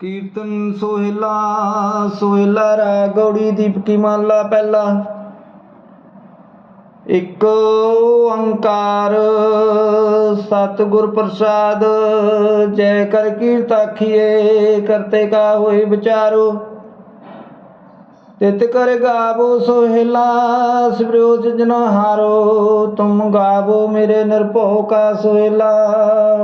ਕੀਰਤਨ ਸੋਹਿਲਾ ਸੋਹਿਲਾ ਰਾ ਗੌੜੀ ਦੀਪਕੀ ਮਾਲਾ ਪਹਿਲਾ। ਇੱਕ ਓੰਕਾਰ ਸਤਿਗੁਰ ਪ੍ਰਸਾਦ ਜੈ ਕਰ ਕੀਰਤ ਆਖੀਏ ਕਰਤੇ ਕਾ ਹੋਏ ਵਿਚਾਰੋ। ਤਿਤ ਕਰ ਗਾਵੋ ਸੋਹਿਲਾ ਸਿਮਰਿਓ ਜਨ ਹਾਰੋ, ਤੁਮ ਗਾਵੋ ਮੇਰੇ ਨਿਰਭਉ ਕਾ ਸੋਹਿਲਾ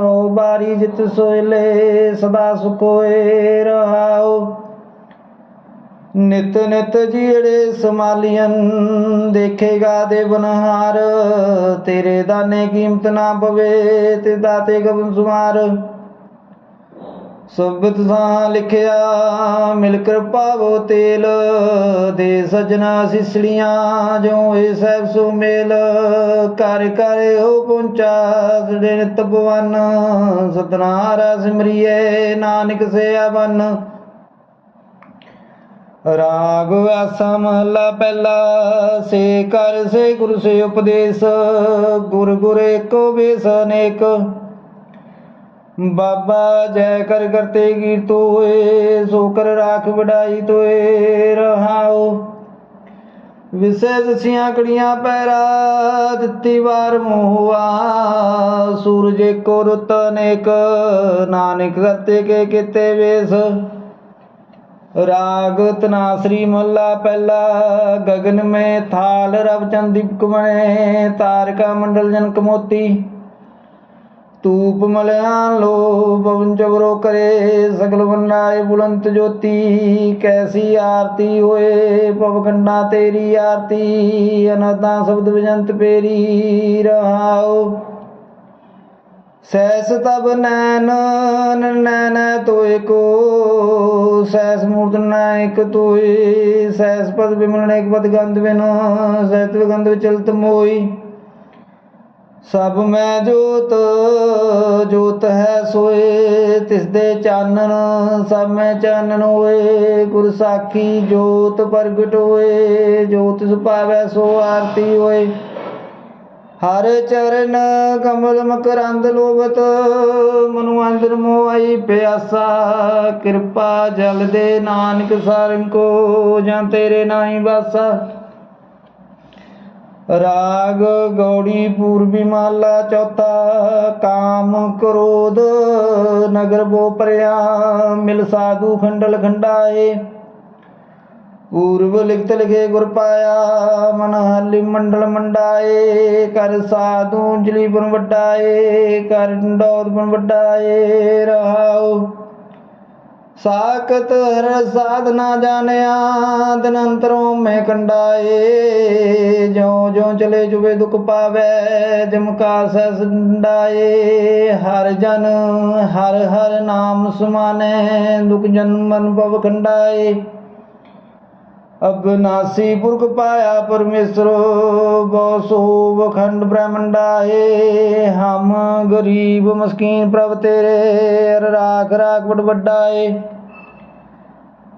ਓ ਬਾਰੀ ਜਿਤ ਸੋਹਿਲੇ ਸਦਾ ਸੁਖ ਹੋਏ ਰਹਾਓ। ਨਿਤ ਨਿਤ ਜਿਹੜੇ ਸਮਾਲੀਅਨ, ਦੇਖੇਗਾ ਦੇਵਨਹਾਰ ਤੇਰੇ ਦਾਨੇ ਕੀਮਤ ਨਾ ਪਵੇ, ਤੇ ਦਾਤੇ ਗਵਨ ਸੁਮਾਰ। ਸੁਭਤ ਸਾਂ ਲਿਖਿਆ, ਮਿਲ ਕਿਰਪਾਵੋ ਤੇਲ। ਦੇ ਸਜਣਾ ਸਿਸੜੀਆਂ ਜੋ ਏ ਸਹਿਬ ਸੋ ਮੇਲ ਕਰ ਕਰ ਹੋ ਪਹੁੰਚਾ ਸੜੇ ਨਿਤ ਸਤਨਾਰਾ ਸਿਮਰੀਏ, ਨਾਨਕ ਸਿਆ ਆਵਨ ਰਾਗ ਆਸਾ ਮਹਲਾ ਪਹਿਲਾ, ਸੇ ਕਰ ਸੇ ਗੁਰੂ ਸੇ ਉਪਦੇਸ਼। ਗੁਰ ਗੁਰੇ ਕੋ ਬੇਸ ਅਨੇਕ। ਬਾਬਾ ਜੈ ਕਰ ਕਰਤੇ ਕੀਰ ਤੋਏ ਸੋ ਕਰ ਰਾਖ ਵਡਾਈ ਤੋਏ ਰਹਾਓ ਵਿਸੇ ਦਸੀਆਂ ਕੜੀਆਂ ਪੈਰਾ, ਦਿੱਤੀ ਵਾਰ ਮੋਹਾ। ਸੂਰਜ ਕੋ ਰੁੱਤ ਅਨੇਕ ਨਾਨਕ ਕਰਤੇ ਕੇ ਕਿਤੇ ਵੇਸ। ਰਾਗ ਤਨਾਸਰੀ ਮੱਲਾ ਪਹਿਲਾ, ਗਗਨ ਮੇ ਥਾਲ ਰਵ ਦੀਪਕ ਕੁਮਣੇ, ਤਾਰਕਾ ਮੰਡਲ ਜਨਕ ਮੋਤੀ ਤੂਪ ਮਲਿਆਨ ਲੋ ਬਵਨ ਜਗਰੋ ਕਰੇ, ਸਗਲ ਬੰਨਾਏ ਬੁਲੰਤ ਜੋਤੀ, ਕੈਸੀ ਆਰਤੀ ਹੋਏ ਪਵਗੰਡਾ ਤੇਰੀ ਆਰਤੀ ਅਨਾਦਾ ਸ਼ਬਦ ਵਿਜੰਤ ਪੇਰੀ ਰਹਾਉ। ਸੈਸ ਤਬ ਨੈਨ ਨੈਨ ਤੋਏ ਕੋ, ਸੈਸ ਮੂਰਤ ਨਾਇਕ ਤੋਏ ਸੈਸ ਪਦ ਬਿਮਲਣ ਇੱਕ ਪਦ ਗੰਧ ਬਿਨ, ਸੈਤ ਗੰਧ ਵਿਚਲਤ ਮੋਈ। ਸਭ ਮੈਂ ਜੋਤ ਜੋਤ ਹੈ ਸੋਏ, ਤਿਸ ਦੇ ਚਾਨਣ ਸਭ ਮੈਂ ਚਾਨਣ ਹੋਏ। ਗੁਰ ਸਾਖੀ ਜੋਤ ਪ੍ਰਗਟ ਹੋਏ, ਜੋਤ ਸੁਪਾਵੈ ਸੋ ਆਰਤੀ ਹੋਏ। ਹਰ ਚਰਨ ਕਮਲ ਮਕਰੰਦ ਲੋਭਤ, ਮਨੁ ਅੰਦਰ ਮੋਈ ਪਿਆਸਾ। ਕਿਰਪਾ ਜਲ ਦੇ ਨਾਨਕ ਸਾਰਿੰ ਕੋ, ਜਾਂ ਤੇਰੇ ਨਾਹੀ ਵਾਸਾ। ਰਾਗ ਗੌੜੀ ਪੂਰਬੀ ਮਾਲਾ ਚੌਥਾ, ਕਾਮ ਕ੍ਰੋਧ ਨਗਰ ਬੋ ਪਰਿਆ, ਮਿਲ ਸਾਧੂ ਖੰਡਲ ਖੰਡਾਏ। ਪੂਰਬ ਲਿਖਤ ਲਿਖੇ ਗੁਰ ਪਾਇਆ, ਮਨ ਹਾਲੀ ਮੰਡਲ ਮੰਡਾਏ। ਕਰ ਸਾਧੂ ਜਲੀ ਬਨ ਵੱਡਾਏ, ਕਰ ਡੋਦ ਬਨ ਵੱਡਾਏ। ਰਹਾਉ ਸਾਖਤ ਹਰ ਸਾਧਨਾ ਜਾਣਿਆ, ਦਿਨ ਅੰਤਰੋਂ ਮੈਂ ਕੰਡਾਏ। ਜਿਉ ਜਿਉ ਚਲੇ ਜੁਵੇ ਦੁਖ ਪਾਵੇ ਜਮਕਾ ਸਸ ਡਾਏ। ਹਰ ਜਨ ਹਰ ਹਰ ਨਾਮ ਸੁਮਾਨੇ, ਦੁਖ ਜਨਮ ਅਨੁਭਵ ਕੰਡਾਏ। ਅਬਨਾਸੀ ਪੁਰਖ ਪਾਇਆ ਪਰਮੇਸ਼ਰੋ ਬੋ ਸੋ ਵਖੰਡ ਬ੍ਰਹਮੰਡਾਏ ਹਮ ਗਰੀਬ ਮਸਕੀਨ ਪ੍ਰਭ ਤੇਰੇ ਰਾਖ ਰਾਖ ਬੜ ਵੱਡਾਏ।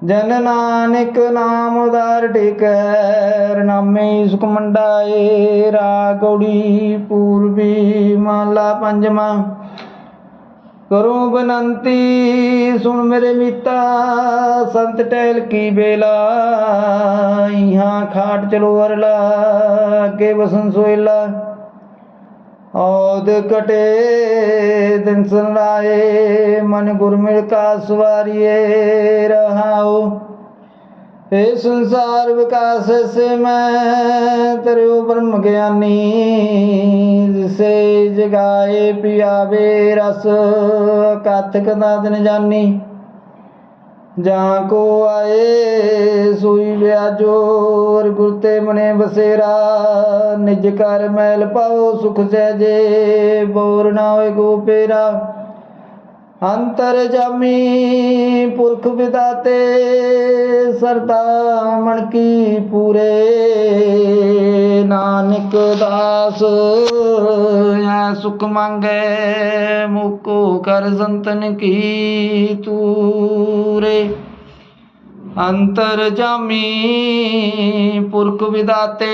ਜਨ ਨਾਨਕ ਨਾਮ ਉਦਾਰ ਟਿਕੈ ਨਾਮੇ ਸੁਖ ਮੰਡਾਏ। ਰਾਗੌੜੀ ਪੂਰਬੀ, ਮਾਲਾ ਪੰਜਵਾਂ। ਕਰੋ ਬਨੰਤੀ, ਸੁਣ ਮੇਰੇ ਮੀਤਾ, ਸੰਤ ਟਹਿਲ ਕੀ ਬੇਲਾ ਇਹਾਂ ਖਾਟ ਚਲੋ ਅਰਲਾ, ਅੱਗੇ ਵਸਨ ਸੋਇਲਾ। ਔਦ ਕਟੇ, ਦਿਨ ਸੁਨਾਏ ਮਨ ਗੁਰਮਿਲ ਕਾ ਸਵਾਰੀਏ ਰਹਾਓ हे संसार विकास से मैं तेरे ब्रह्म ज्ञानी जिसे जगाए पियावे रस कथक दादन जानी ਜਾਂ ਕੋ ਆਏ ਸੋਈ ਵਿਆਜੋ ਔਰ ਗੁਰਤੇ ਮਨੇ ਬਸੇਰਾ ਨਿਜ ਕਰ ਮੈਲ ਪਾਓ ਸੁਖ ਸਹਿਜੇ ਬੋਰ ਨਾ ਹੋਏ ਕੋ ਪੇਰਾ ਅੰਤਰ ਜਾਮੀ ਪੁਰਖ ਵਿਦਾਤੇ, ਸਰਦਾ ਮਨ ਕੀ ਪੂਰੇ। ਨਾਨਕ ਦਾਸ, ਐ ਸੁਖ ਮੰਗੇ, ਮੁਕੋ ਕਰ ਸੰਤਨ ਕੀ ਤੂਰੇ। ਅੰਤਰ ਜਾਮੀ ਪੁਰਖ ਵਿਦਾਤੇ,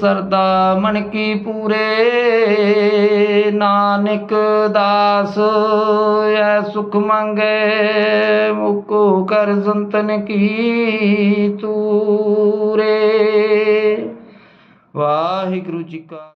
ਸਰਦਾ ਮਨ ਕੀ ਪੂਰੇ, ਨਾਨਕ ਦਾਸ, ਐ ਸੁਖ ਮੰਗੇ, ਮੁਕੋ ਕਰ ਸੰਤਨ ਕੀ ਤੂਰੇ। ਵਾਹਿਗੁਰੂ ਜੀ ਕਾ